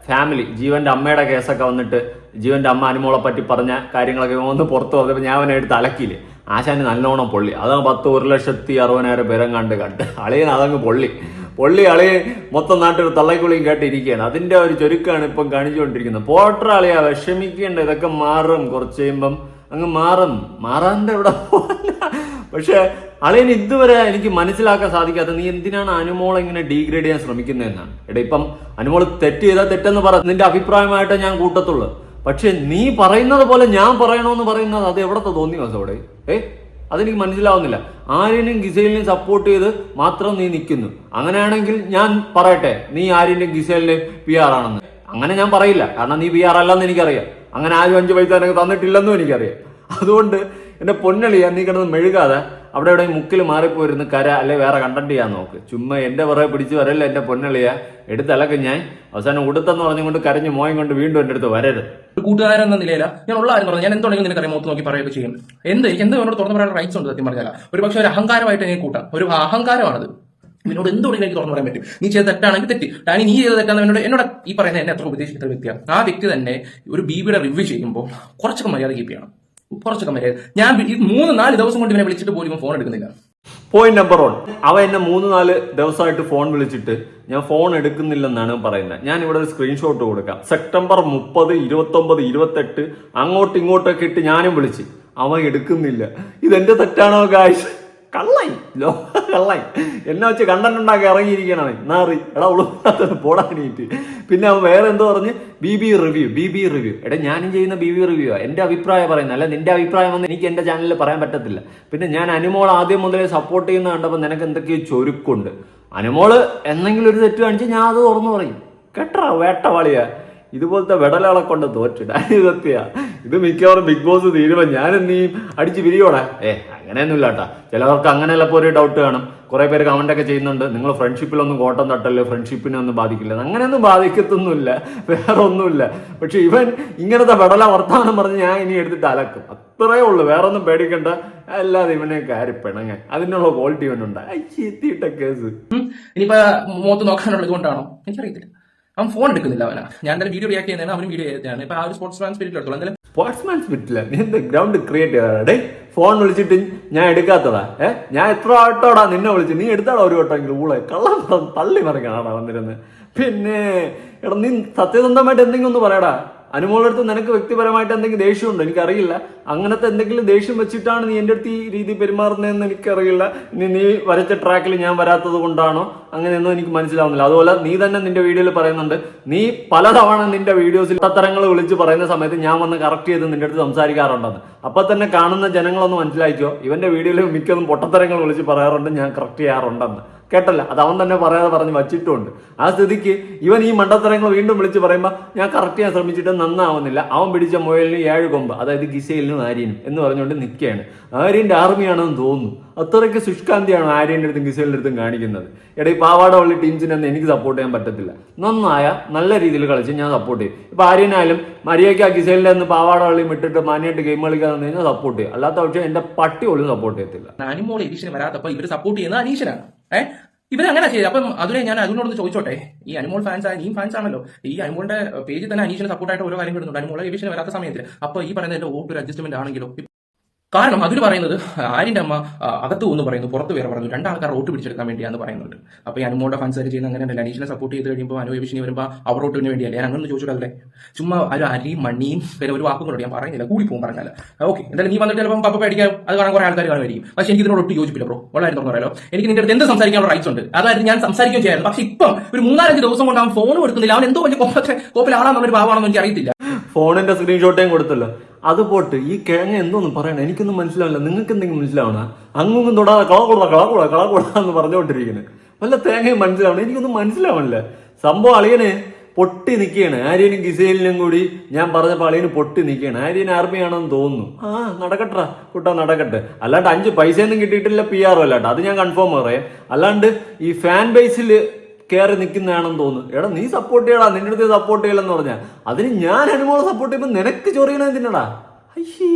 ഫാമിലി ജീവന്റെ അമ്മയുടെ കേസൊക്കെ വന്നിട്ട് ജീവന്റെ അമ്മ അനുമോളെ പറ്റി പറഞ്ഞ കാര്യങ്ങളൊക്കെ ഒന്ന് പുറത്ത് വന്നപ്പോൾ ഞാൻ അവനെ എടുത്ത് അലക്കിയില്ലേ? ആശാന് നല്ലോണം പൊള്ളി. അതാ പത്ത് ഒരു ലക്ഷത്തി അറുപതിനായിരം പേരം കണ്ട് കണ്ട്. അളിയൻ അതങ്ങ് പൊള്ളി. പൊള്ളി അളിയൻ മൊത്തം നാട്ടിൽ തള്ളക്കുളിയും കേട്ടിരിക്കുകയാണ്. അതിന്റെ ഒരു ചൊരുക്കാണ് ഇപ്പം കാണിച്ചുകൊണ്ടിരിക്കുന്നത്. പോട്ടർ അളിയാ വിഷമിക്കേണ്ട ഇതൊക്കെ മാറും കുറച്ച് കഴിയുമ്പം. അങ്ങ് മാറും. മാറാന്റെ ഇവിടെ പക്ഷേ അളിയന് ഇതുവരെ എനിക്ക് മനസ്സിലാക്കാൻ സാധിക്കാത്ത നീ എന്തിനാണ് അനുമോളെ ഇങ്ങനെ ഡീഗ്രേഡ് ചെയ്യാൻ ശ്രമിക്കുന്നതെന്നാണ്? എടാ ഇപ്പം അനുമോൾ തെറ്റ് ചെയ്താൽ തെറ്റെന്ന് പറ. നിന്റെ അഭിപ്രായമായിട്ട് ഞാൻ കൂട്ടത്തുള്ളൂ. പക്ഷെ നീ പറയുന്നത് പോലെ ഞാൻ പറയണമെന്ന് പറയുന്നത് അത് എവിടത്തെ തോന്നി അവിടെ? ഏ? അതെനിക്ക് മനസ്സിലാവുന്നില്ല. ആര്യനും ഗിസേലിനെയും സപ്പോർട്ട് ചെയ്ത് മാത്രം നീ നിൽക്കുന്നു. അങ്ങനെയാണെങ്കിൽ ഞാൻ പറയട്ടെ നീ ആര്യനും ഗിസേലിനെയും പി ആർ ആണെന്ന്. അങ്ങനെ ഞാൻ പറയില്ല. കാരണം നീ പി ആർ അല്ലെന്ന് എനിക്കറിയാം. അങ്ങനെ ആരും അഞ്ച് പൈസ എനിക്ക് തന്നിട്ടില്ലെന്നും എനിക്കറിയാം. അതുകൊണ്ട് എന്റെ പൊന്നളിയാ നീ കിടന്ന് മെഴുകാതെ അവിടെ ഇവിടെ മുക്കിൽ മാറിപ്പോയിരുന്ന് കര അല്ലെ വേറെ കണ്ടന്റ് ചെയ്യാൻ നോക്ക്. ചുമ്മാ എന്റെ പുറകെ പിടിച്ച് വരല്ല എന്റെ പൊന്നളിയ. എടുത്തലക്ക് ഞാൻ. അവസാനം ഉടുത്തെന്ന് പറഞ്ഞുകൊണ്ട് കരഞ്ഞു മോയം കൊണ്ട് വീണ്ടും എന്റെ അടുത്ത് വരരുത്. കൂട്ടുകാരെന്ന നിലയില. ഞാൻ ഉള്ള ആരും പറഞ്ഞു ഞാൻ എന്തുണ്ടെങ്കിലും നിനക്കറിയാം മുഖത്ത് നോക്കി പറയുകയൊക്കെ ചെയ്യും. എന്ത്? എനിക്ക് എന്ത് എന്നോട് തുറന്നു പറയാൻ റൈറ്റ്സ് ഉണ്ട് സത്യം പറഞ്ഞാൽ ഒരു പക്ഷേ ഒരു അഹങ്കാരമായിട്ട് എനിക്ക് കൂട്ടാം. ഒരു അഹങ്കാരമാണത്. നിന്നോട് എന്തുകൊണ്ടെങ്കിലും എനിക്ക് തുറന്നു പറയാൻ പറ്റും. നീ ചെയ്ത തെറ്റാണെങ്കിൽ തെറ്റി. ഡാനി നീ ചെയ്ത തെറ്റാന്ന് എന്നോട് എന്നോട് ഈ പറയുന്ന എന്നെ എത്ര ഉപദേശിക്കുന്ന വ്യക്തിയാണ്. ആ വ്യക്തി തന്നെ ഒരു ബീബിയുടെ റിവ്യൂ ചെയ്യുമ്പോൾ കുറച്ചൊക്കെ മര്യാദ കീപ്പ് ചെയ്യണം. കുറച്ചൊക്കെ മര്യാദ. ഞാൻ ഈ മൂന്ന് നാല് ദിവസം കൊണ്ട് ഇവനെ വിളിച്ചിട്ട് പോലും ഫോൺ എടുക്കുന്നില്ല. പോയിന്റ് നമ്പർ വൺ അവ എന്നെ മൂന്ന് നാല് ദിവസമായിട്ട് ഫോൺ വിളിച്ചിട്ട് ഞാൻ ഫോൺ എടുക്കുന്നില്ലെന്നാണ് പറയുന്നത്. ഞാൻ ഇവിടെ ഒരു സ്ക്രീൻഷോട്ട് കൊടുക്കാം. സെപ്റ്റംബർ മുപ്പത് ഇരുപത്തി ഒമ്പത് ഇരുപത്തെട്ട് അങ്ങോട്ടും ഇങ്ങോട്ടൊക്കെ ഇട്ട് ഞാനും വിളിച്ച്. അവ എടുക്കുന്നില്ല. ഇതെന്റെ തെറ്റാണോ കാശ് കള്ളായി ലോ കള്ളായി എന്നെ വെച്ച് കണ്ടന്റ് ഉണ്ടാക്കി ഇറങ്ങിയിരിക്കണേ നാറി. എടാ ഉളുപ്പാത്ത പോടാനീറ്റ് പിന്നെ അവൻ വേറെ എന്തോ പറഞ്ഞ് B B review B B review. എടാ ഞാനും ചെയ്യുന്ന ബി ബി റിവ്യൂ എന്റെ അഭിപ്രായം പറയുന്നത്. അല്ല നിന്റെ അഭിപ്രായം വന്ന് എനിക്ക് എന്റെ ചാനലിൽ പറയാൻ പറ്റത്തില്ല. പിന്നെ ഞാൻ അനുമോൾ ആദ്യം മുതലേ സപ്പോർട്ട് ചെയ്യുന്ന കണ്ടപ്പോൾ നിനക്ക് എന്തൊക്കെയോ ചൊരുക്കുണ്ട്. അനുമോൾ എന്തെങ്കിലും ഒരു തെറ്റ് കാണിച്ച് ഞാൻ അത് തുറന്നു പറയും. കേട്ടറാ വേട്ടവാളിയാ. ഇതുപോലത്തെ വിടലാളെ കൊണ്ട് തോറ്റിടാ. സത്യ ഇത് മിക്കവാറും ബിഗ് ബോസ് തീരുമ്പോ ഞാൻ നീ അടിച്ച് പിരിയോടാ. ഏ അങ്ങനെയൊന്നും ഇല്ലാട്ടാ ചിലവർക്ക് അങ്ങനെയല്ലപ്പോ ഒരു ഡൗട്ട് കാണും. കുറെ പേര് കമന്റ് ഒക്കെ ചെയ്യുന്നുണ്ട്. നിങ്ങൾ ഫ്രണ്ട്ഷിപ്പിലൊന്നും കോട്ടം തട്ടല്ലേ? ഫ്രണ്ട്ഷിപ്പിനെ ഒന്നും ബാധിക്കില്ല. അങ്ങനെയൊന്നും ബാധിക്കത്തൊന്നുമില്ല. വേറെ ഒന്നുമില്ല പക്ഷെ ഇവൻ ഇങ്ങനത്തെ വെടല വർത്തമാനം പറഞ്ഞ് ഞാൻ ഇനി എടുത്തിട്ട് അലക്കും. അത്രേ ഉള്ളൂ. വേറെ ഒന്നും പേടിക്കണ്ട. അല്ലാതെ ഇവനെ കാര്യ പിണങ്ങാൻ അതിനുള്ള ക്വാളിറ്റി ഇവനുണ്ട്. എത്തിയിട്ട കേസ്. ഇനിയിപ്പോ മുഖത്ത് നോക്കാനുള്ളത് കൊണ്ടാണോ? എനിക്കറിയത്തില്ല. അവൻ ഫോൺ എടുക്കുന്നില്ല അവന. ഞാൻ എന്തായാലും വീഡിയോ റിയാക്ട് ചെയ്യുന്നതാണ് അവനും വീഡിയോ ചെയ്തതാണ് ഇപ്പൊ ആ ഒരു സ്പോർട്സ് മാൻ സ്പിരിറ്റ് എടുത്തോളൂ എന്തായാലും സ്പോർട്സ്മാൻ സ്പിരിറ്റില്ല നീ ഗ്രൗണ്ട് ക്രിയേറ്റ് ചെയ്താ ഫോൺ വിളിച്ചിട്ട് ഞാൻ എടുക്കാത്തതാ. ഏ? ഞാൻ എത്ര വട്ടോടാ നിന്നെ വിളിച്ച് നീ എടുത്താടാ ഒരു വട്ടമെങ്കിലും ഊളെ. കള്ളം തള്ളി മറിക്കണാടാ വന്നിരുന്ന്. പിന്നെ എടാ നീ സത്യസന്ധമായിട്ട് എന്തെങ്കിലും ഒന്ന് പറയടാ. അനുമോളടുത്ത് നിനക്ക് വ്യക്തിപരമായിട്ട് എന്തെങ്കിലും ദേഷ്യമുണ്ടോ? എനിക്കറിയില്ല. അങ്ങനത്തെ എന്തെങ്കിലും ദേഷ്യം വെച്ചിട്ടാണ് നീ എന്റെ അടുത്ത് ഈ രീതി പെരുമാറുന്നതെന്ന് എനിക്കറിയില്ല. ഇനി നീ വരച്ച ട്രാക്കിൽ ഞാൻ വരാത്തത് കൊണ്ടാണോ? അങ്ങനെയൊന്നും എനിക്ക് മനസ്സിലാവുന്നില്ല. അതുപോലെ നീ തന്നെ നിന്റെ വീഡിയോയിൽ പറയുന്നുണ്ട്. നീ പലതവണ നിന്റെ വീഡിയോസിൽ പത്തരങ്ങൾ വിളിച്ച് പറയുന്ന സമയത്ത് ഞാൻ വന്ന് കറക്റ്റ് ചെയ്ത് നിന്റെ അടുത്ത് സംസാരിക്കാറുണ്ടെന്ന്. അപ്പൊ തന്നെ കാണുന്ന ജനങ്ങളൊന്ന് മനസ്സിലാക്കിയോ ഇവന്റെ വീഡിയോയിൽ മിക്കതും പൊട്ടത്തരങ്ങൾ വിളിച്ച് പറയാറുണ്ട് ഞാൻ കറക്റ്റ് ചെയ്യാറുണ്ടെന്ന്. കേട്ടല്ല? അത് അവൻ തന്നെ പറയാതെ പറഞ്ഞ് വച്ചിട്ടുണ്ട്. ആ സ്ഥിതിക്ക് ഇവൻ ഈ മണ്ടത്തരങ്ങൾ വീണ്ടും വിളിച്ച് പറയുമ്പോൾ ഞാൻ കറക്റ്റ് ചെയ്യാൻ ശ്രമിച്ചിട്ട് നന്നാവുന്നില്ല. അവൻ പിടിച്ച മുയലിന് ഏഴ് കൊമ്പ് അതായത് ഗിസയിലിനും ആര്യനും എന്ന് പറഞ്ഞുകൊണ്ട് നിൽക്കുകയാണ്. ആര്യന്റെ ആർമിയാണെന്ന് തോന്നുന്നു. അത്രയ്ക്ക് ശുഷ്കാന്തിയാണ് ആര്യന്റെ അടുത്തും ഗിസയിലിന്റെ അടുത്തും കാണിക്കുന്നത്. എടാ ഈ പാവാട ഉള്ളി ടീംസിനൊന്നും എനിക്ക് സപ്പോർട്ട് ചെയ്യാൻ പറ്റത്തില്ല. നന്നായ നല്ല രീതിയിൽ കളിച്ച് ഞാൻ സപ്പോർട്ട് ചെയ്യും. ഇപ്പോൾ ആര്യനായാലും മര്യാദയ്ക്ക് ആ ഗിസയിലിന്റെ നിന്ന് പാവാട വള്ളിയും ഇട്ടിട്ട് മാനിയായിട്ട് ഗെയിം കളിക്കാൻ തന്നെ കഴിഞ്ഞാൽ സപ്പോർട്ട് ചെയ്യും. അല്ലാത്ത പക്ഷേ എന്റെ പട്ടി പോലും സപ്പോർട്ട് ചെയ്യത്തില്ല. അനിമോൾ എഡിഷൻ വരാത്തപ്പോൾ ഇവർ സപ്പോർട്ട് ചെയ്യുന്നത് അനീഷനാണ് ഏഹ് ഇവരങ്ങനെ ചെയ്ത് അപ്പം അതിനെ ഞാൻ അതിനോടൊന്ന് ചോദിച്ചോട്ടെ. ഈ അനുമോൾ ഫാൻസ് ആയ ഈ ഫാൻസ് ആണല്ലോ. ഈ അനുമോളിന്റെ പേജിൽ തന്നെ അനീഷിന് സപ്പോർട്ടായിട്ട് ഓരോ കാര്യം കിട്ടുന്നുണ്ട് അനിമോൾ എഡിഷന് വരാത്ത സമയത്തിൽ അപ്പൊ ഈ പറയുന്ന എന്റെ വോട്ട് ഒരു അഡ്ജസ്റ്റ്മെന്റ് ആണെങ്കിലോ? കാരണം അതിൽ പറയുന്നത് ആര്യന്റെ അമ്മ അകത്തു ഒന്ന് പറയുന്നു പുറത്ത് വേറെ പറഞ്ഞു രണ്ടാൾക്കാർ റോട്ട് പിടിച്ചെടുക്കാൻ വേണ്ടിയാന്ന് പറയുന്നുണ്ട്. അപ്പോൾ ഈ അനുമോടെ ഫാൻസ് ചെയ്യുന്ന അങ്ങനെ അനീഷിനെ സപ്പോർട്ട് ചെയ്ത് കഴിയുമ്പോൾ അനു വിഷ്ണു വരുമ്പോൾ അവർ വോട്ടിന് വേണ്ടിയല്ലേ ഞാൻ അങ്ങനെ ചോദിച്ചിട്ടല്ലേ ചുമ്മാ ഒരു അരിയും മണ്ണിയും പിന്നെ ഒരു വാക്കും കൂടെ ഞാൻ പറയുന്നില്ല. കൂടി പോകും പറഞ്ഞാൽ ഓക്കെ. എന്തായാലും നീ വന്നിട്ട് ചിലപ്പോൾ പപ്പ പേടിക്കാൻ അത് കാണാൻ കുറേ ആൾക്കാർ കാണുമായിരിക്കും. പക്ഷേ എനിക്ക് ഇതിനോട് ഒട്ടും യോജിപ്പില്ല ബ്രോ. വളരെ പറയാലോ. എനിക്ക് നിന്റെ അടുത്ത് എന്ത് സംസാരിക്കാനുള്ള റൈറ്റ്സ് ഉണ്ട്? അതായത് ഞാൻ സംസാരിക്കുകയും ചെയ്യാറുണ്ട് പക്ഷേ ഇപ്പം ഒരു മൂന്നാലഞ്ച് ദിവസം കൊണ്ട് അവൻ ഫോൺ എടുക്കുന്നില്ല അവൻ എന്തോ വലിയ കോപ്പത്തെ കോപ്പിൽ ആളാണെന്നൊരു ഭാവമാണെന്ന് എനിക്ക് അറിയത്തില്ല ഫോണിന്റെ സ്ക്രീൻഷോട്ടേം കൊടുത്തല്ലോ. അത് പോട്ട് ഈ കിഴങ്ങ എന്തോന്ന് പറയണം? എനിക്കൊന്നും മനസ്സിലാവില്ല. നിങ്ങൾക്ക് എന്തെങ്കിലും മനസ്സിലാവണ? അങ്ങും തൊടാതെ കളകൂടാ കളകൂടാ കളകൂടാ എന്ന് പറഞ്ഞുകൊണ്ടിരിക്കുന്നത് വല്ല തേങ്ങയും മനസ്സിലാവണം? എനിക്കൊന്നും മനസ്സിലാവണില്ല. സംഭവം അളിയന് പൊട്ടി നിൽക്കുകയാണ് ആര്യനും ഗിസേലിനും കൂടി ഞാൻ പറഞ്ഞപ്പോൾ അളിയന് പൊട്ടി നിൽക്കുകയാണ് ആര്യൻ ആർമിയാണെന്ന് തോന്നുന്നു. ആ നടക്കട്ടെ കുട്ടാ നടക്കട്ടെ. അല്ലാണ്ട് അഞ്ച് പൈസ ഒന്നും കിട്ടിയിട്ടില്ല പി ആർ അല്ലാണ്ട്. അത് ഞാൻ കൺഫേം പറയാം. അല്ലാണ്ട് ഈ ഫാൻ ബേസിൽ കയറി നിൽക്കുന്നതാണെന്ന് തോന്നുന്നു. എടാ നീ സപ്പോർട്ട് ചെയ്യടാ നിന്റെ അടുത്ത് സപ്പോർട്ട് ചെയ്യില്ലെന്ന് പറഞ്ഞാൽ അതിന് ഞാൻ അനുമോളെ സപ്പോർട്ട് ചെയ്യുമ്പോൾ നിനക്ക് ചൊറിയണം എന്തിനടാ? അയ്യേ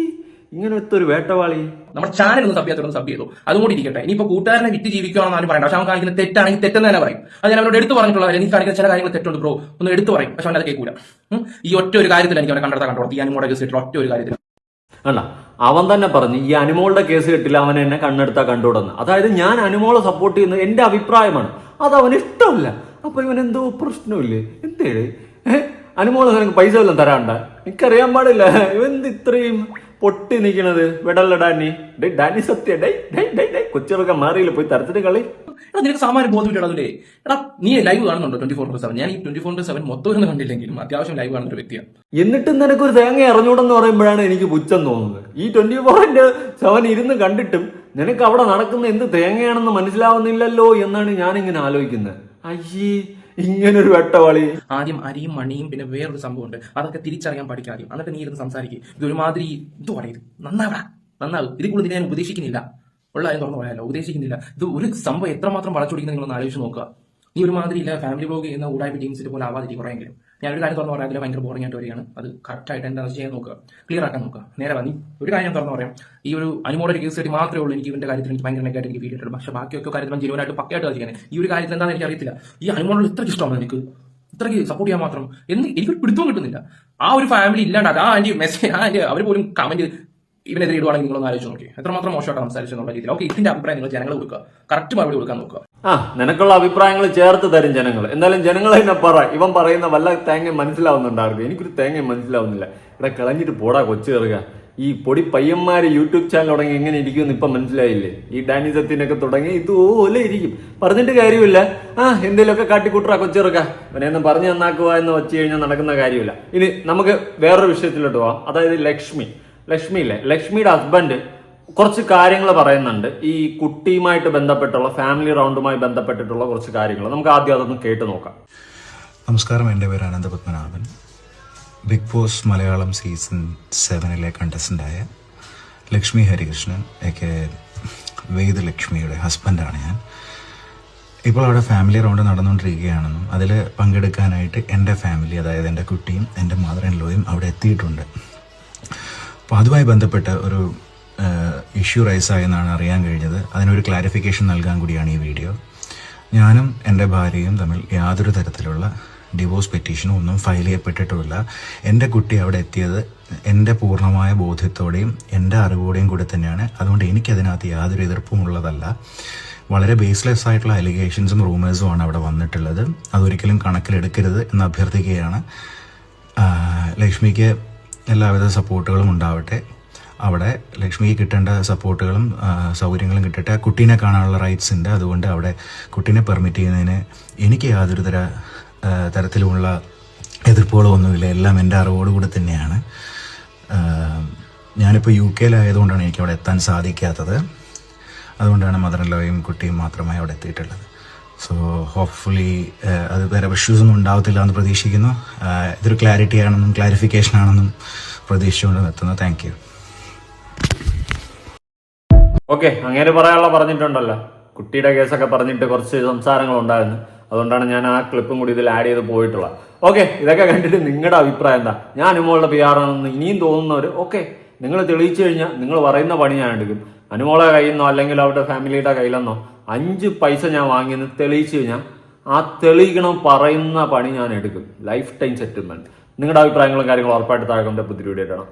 ഇങ്ങനത്തെ ഒരു വേട്ടവാളി. നമ്മുടെ ചാനൽ ഒന്ന് സബ് ചെയ്യാത്തൊന്ന് സബ് ചെയ്തു. അതും കൂടി ഇരിക്കട്ടെ. ഇനിയിപ്പോ കൂട്ടുകാരനെ വിറ്റ് ജീവിക്കുകയാണെന്ന് ആരും പറയണ്ട. പക്ഷെ അവൻ കാണിക്കുന്ന തെറ്റാണെങ്കിൽ തെറ്റെന്ന് തന്നെ പറയും. അത് ഞാൻ അവരോട് എടുത്തു പറഞ്ഞിട്ടുള്ള നീ കാണിക്കുന്ന ചില കാര്യങ്ങൾ തെറ്റുണ്ട് ബ്രോ ഒന്ന് എടുത്തു പറയും. പക്ഷെ അവൻ അത് കേൾക്കൂല. ഈ ഒറ്റ ഒരു കാര്യത്തിൽ എനിക്ക് അവനെ കണ്ടെത്താൻ കണ്ടോ ഈ അനുമോടെ കേസ് ഒറ്റ ഒരു കാര്യത്തിൽ അല്ല അവൻ തന്നെ പറഞ്ഞു ഈ അനുമോളുടെ കേസ് കിട്ടില്ല അവൻ എന്നെ കണ്ണെടുത്താ കണ്ടുവിടുന്നു അതായത് ഞാൻ അനുമോളെ സപ്പോർട്ട് ചെയ്യുന്നത് എന്റെ അഭിപ്രായമാണ്. അത് അവന് ഇഷ്ടമല്ല. അപ്പൊ ഇവൻ എന്തോ പ്രശ്നമില്ലേ? എന്തേ അനുമോളെ നിനക്ക് പൈസ വല്ലതും തരാണ്ട എനിക്കറിയാൻ പാടില്ല. ഇവൻ ഇത്രയും പൊട്ടി നിൽക്കണത്. വിടല്ല ഡാനി. ഡേ ഡാനി സത്യ. ഡൈ ഡൈ ഡൈ ഡേ കൊച്ചിറൊക്കെ മാറിയില്ല? പോയി തരത്തിട്ട് കളി. എടാ നിനക്ക് സാമാന്യം ബോധമില്ല അതിന്റെ എടാ നീ ലൈവ് കാണുന്നുണ്ടോ ട്വന്റി ഫോർ സെവൻ ഞാൻ ഈ ട്വന്റി ഫോർ സെവൻ മൊത്തം ഒന്നും കണ്ടില്ലെങ്കിലും അത്യാവശ്യം ലൈവ് കാണുന്ന ഒരു വ്യക്തിയാണ്. എന്നിട്ടും നിനക്ക് ഒരു തേങ്ങ അറിഞ്ഞൂടെന്ന് പറയുമ്പോഴാണ് എനിക്ക് പുച്ഛം തോന്നുന്നത്. ഈ ട്വന്റി ഫോറിന്റെ സെവൻ ഇരുന്ന് കണ്ടിട്ടും നിനക്ക് അവിടെ നടക്കുന്ന എന്ത് തേങ്ങയാണെന്ന് മനസ്സിലാവുന്നില്ലല്ലോ എന്നാണ് ഞാനിങ്ങനെ ആലോചിക്കുന്നത്. അയ്യേ ഇങ്ങനൊരു വെട്ടവാളി. ആദ്യം അരിയും മണിയും പിന്നെ വേറൊരു സംഭവമുണ്ട്. അതൊക്കെ തിരിച്ചറിയാൻ പഠിക്കാം ആദ്യം. എന്നിട്ട് നീ ഇരുന്ന് സംസാരിക്കും. ഇത് ഒരുമാതിരി ഇത് പറയരുത് നന്നാവടാ. നന്നാവും. ഇതിൽ കൂടുതൽ ഞാൻ ഉപദേശിക്കുന്നില്ല. ഉള്ള കാര്യം തുറന്നു പറയാലോ. ഉപദേശിക്കുന്നില്ല. ഇത് ഒരു സംഭവം എത്രമാത്രം വളച്ചു കൊടുക്കുന്നത് നിങ്ങളൊന്ന് ആലോചിച്ച് നോക്കുക. നീ ഒരുമാതിരി ഇല്ല ഫാമിലി ബ്ലോഗ് ചെയ്യുന്ന ഊടായ്പ ടീംസിൽ പോലെ ആവാതിരിക്കും കുറെയെങ്കിലും. ഞാനൊരു കാര്യം തുറന്ന് പറയാതില്ല ഭയങ്കര ബോറിംഗ് ആയിട്ട് വരികയാണ്. അത് കറക്റ്റായിട്ട് എന്താ ചെയ്യാൻ നോക്കുക. ക്ലിയർ ആക്കാൻ നോക്കുക. നേരെ വന്നി ഒരു കാര്യം ഞാൻ തുറന്നു പറയാം. ഈ ഒരു അനുമോടെ ഒരു കേസ് ആയിട്ട് മാത്രമേ ഉള്ളൂ. എനിക്ക് ഇവന്റെ കാര്യത്തിൽ എനിക്ക് ഭയങ്കര നെഗറ്റീവ് ഫീൽ ചെയ്തിട്ടുള്ളൂ പക്ഷേ ബാക്കിയൊക്കെ കാര്യത്തിൽ ഞാൻ ജീവനായിട്ട് പക്കയായിട്ട് കളിക്കുന്നത് ഈ ഒരു കാര്യത്തിൽ എന്താണെന്ന് എനിക്ക് അറിയത്തില്ല. ഈ അനുമോളിൽ ഇത്രയ്ക്ക് ഇഷ്ടമാണ് എനിക്ക് ഇത്രയ്ക്ക് സപ്പോർട്ട് ചെയ്യാൻ മാത്രം? എന്ന് എനിക്ക് പിടുത്തവും കിട്ടുന്നില്ല. ആ ഒരു ഫാമിലി ഇല്ലാണ്ട് ആ ആന്റി മെസ്സേജ് ആ ആന്റി അവർ പോലും കമന്റ് ഇവനെതിരെ ഇടുവാണെങ്കിൽ നിങ്ങളൊന്ന് ആലോചിച്ച് നോക്കി. എത്രമാത്രം മോശമായിട്ട് സംസാരിച്ചു എന്നുള്ള രീതിയിൽ. ഓക്കെ ഇതിന്റെ അഭിപ്രായം നിങ്ങൾ ജനങ്ങൾ കൊടുക്കുക. കറക്റ്റ് മറുപടി കൊടുക്കാൻ നോക്കുക. ആ നിനക്കുള്ള അഭിപ്രായങ്ങൾ ചേർത്ത് തരും ജനങ്ങൾ. എന്തായാലും ജനങ്ങൾ തന്നെ പറ. ഇവൻ പറയുന്ന വല്ല തേങ്ങ മനസ്സിലാവുന്നുണ്ടായിരുന്നു. എനിക്കൊരു തേങ്ങ മനസ്സിലാവുന്നില്ല. ഇവിടെ കളഞ്ഞിട്ട് പോടാ കൊച്ചു കയറുക ഈ പൊടി പയ്യന്മാര് യൂട്യൂബ് ചാനൽ തുടങ്ങി എങ്ങനെ ഇരിക്കുമെന്ന് ഇപ്പൊ മനസ്സിലായില്ലേ? ഈ ഡാനി സത്യനൊക്കെ തുടങ്ങി ഇതുപോലെ ഇരിക്കും. പറഞ്ഞിട്ട് കാര്യമില്ല. ആ എന്തെങ്കിലുമൊക്കെ കാട്ടിക്കൂട്ടറ കൊച്ചിറക്ക അവനെയൊന്നും പറഞ്ഞു നന്നാക്കുക എന്ന് വെച്ച് കഴിഞ്ഞാൽ നടക്കുന്ന കാര്യമില്ല. ഇനി നമുക്ക് വേറൊരു വിഷയത്തിലോട്ട് പോവാം. അതായത് ലക്ഷ്മി. ലക്ഷ്മി ഇല്ലേ? ലക്ഷ്മിയുടെ ഹസ്ബൻഡ് കുറച്ച് കാര്യങ്ങൾ പറയുന്നുണ്ട്. ഈ കുട്ടിയുമായിട്ട് ബന്ധപ്പെട്ടുള്ള ഫാമിലി റൗണ്ടുമായി ബന്ധപ്പെട്ടിട്ടുള്ള കുറച്ച് കാര്യങ്ങൾ. നമുക്ക് ആദ്യം അതൊന്ന് കേട്ട് നോക്കാം. നമസ്കാരം. എന്റെ പേര് Anantha Padmanabhan. Bigg Boss Malayalam season സെവനിലെ കണ്ടസ്റ്റന്റായ ലക്ഷ്മി ഹരികൃഷ്ണൻ ഒക്കെ വേദ ലക്ഷ്മിയുടെ ഹസ്ബൻഡാണ് ഞാൻ. ഇപ്പോൾ അവിടെ ഫാമിലി റൗണ്ട് നടന്നുകൊണ്ടിരിക്കുകയാണെന്നും അതിൽ പങ്കെടുക്കാനായിട്ട് എന്റെ ഫാമിലി അതായത് എന്റെ കുട്ടിയും എന്റെ മാതൃ ലോയും അവിടെ എത്തിയിട്ടുണ്ട്. അപ്പോൾ അതുമായി ബന്ധപ്പെട്ട ഒരു ഇഷ്യൂ റൈസ് എന്നാണ് അറിയാൻ കഴിഞ്ഞത്. അതിനൊരു ക്ലാരിഫിക്കേഷൻ നൽകാൻ കൂടിയാണ് ഈ വീഡിയോ ഞാനും എന്റെ ഭാര്യയും തമ്മിൽ യാതൊരു തരത്തിലുള്ള ഡിവോഴ്സ് പെറ്റീഷനും ഒന്നും ഫയൽ ചെയ്യപ്പെട്ടിട്ടുമില്ല. എന്റെ കുട്ടി അവിടെ എത്തിയത് എന്റെ പൂർണമായ ബോധ്യത്തോടെയും എന്റെ അറിവോടെയും കൂടെ തന്നെയാണ്. അതുകൊണ്ട് എനിക്കതിനകത്ത് യാതൊരു എതിർപ്പും ഉള്ളതല്ല. വളരെ ബേസ്ലെസ് ആയിട്ടുള്ള അലിഗേഷൻസും റൂമേഴ്സും ആണ് അവിടെ വന്നിട്ടുള്ളത്. അതൊരിക്കലും കണക്കിലെടുക്കരുത് എന്ന് അഭ്യർത്ഥിക്കുകയാണ്. ലക്ഷ്മിക്ക് എല്ലാവിധ സപ്പോർട്ടുകളും ഉണ്ടാവട്ടെ. അവിടെ ലക്ഷ്മിക്ക് കിട്ടേണ്ട സപ്പോർട്ടുകളും സൗകര്യങ്ങളും കിട്ടട്ടെ. ആ കുട്ടീനെ കാണാനുള്ള റൈറ്റ്സ് ഉണ്ട്. അതുകൊണ്ട് അവിടെ കുട്ടീനെ പെർമിറ്റ് ചെയ്യുന്നതിന് എനിക്ക് യാതൊരു തര തരത്തിലുമുള്ള എതിർപ്പുകളോ ഒന്നുമില്ല. എല്ലാം എന്റെ അറിവോടുകൂടി തന്നെയാണ്. ഞാനിപ്പോൾ യു കെയിലായതുകൊണ്ടാണ് എനിക്ക് അവിടെ എത്താൻ സാധിക്കാത്തത്. അതുകൊണ്ടാണ് മദർ ലോയും കുട്ടിയും മാത്രമായി അവിടെ എത്തിയിട്ടുള്ളത്. സോ ഹോപ്പ്ഫുള്ളി അത് വേറെ ഇഷ്യൂസ് ഒന്നും ഉണ്ടാവത്തില്ല എന്ന് പ്രതീക്ഷിക്കുന്നു. ഇതൊരു ക്ലാരിറ്റി ആണെന്നും ക്ലാരിഫിക്കേഷൻ ആണെന്നും പ്രതീക്ഷിച്ചുകൊണ്ട് നിർത്തുന്നു. താങ്ക് യു ഓക്കെ അങ്ങനെ പറയാനുള്ള പറഞ്ഞിട്ടുണ്ടല്ലോ. കുട്ടിയുടെ കേസൊക്കെ പറഞ്ഞിട്ട് കുറച്ച് സംസാരങ്ങൾ ഉണ്ടായിരുന്നു അതുകൊണ്ടാണ് ഞാൻ ആ ക്ലിപ്പും കൂടി ഇതിൽ ആഡ് ചെയ്ത് പോയിട്ടുള്ളത്. ഓക്കെ ഇതൊക്കെ കണ്ടിട്ട് നിങ്ങളുടെ അഭിപ്രായം എന്താ? ഞാൻ അനുമോളുടെ പി ആറാണെന്ന് ഇനിയും തോന്നുന്നവർ ഓക്കെ നിങ്ങൾ തെളിയിച്ചു കഴിഞ്ഞാൽ നിങ്ങൾ പറയുന്ന പണി ഞാൻ എടുക്കും. അനുമോളെ കയ്യിൽ നിന്നോ അല്ലെങ്കിൽ അവരുടെ ഫാമിലിയുടെ കയ്യിലെന്നോ അഞ്ച് പൈസ ഞാൻ വാങ്ങിയെന്ന് തെളിയിച്ചു കഴിഞ്ഞാൽ ആ തെളിയിക്കണം പറയുന്ന പണി ഞാൻ എടുക്കും. ലൈഫ് ടൈം സെറ്റിൽമെന്റ് നിങ്ങളുടെ അഭിപ്രായങ്ങളും കാര്യങ്ങളും ഉറപ്പായിട്ട് താഴെ കൊണ്ട് പുതിയ ഇടണം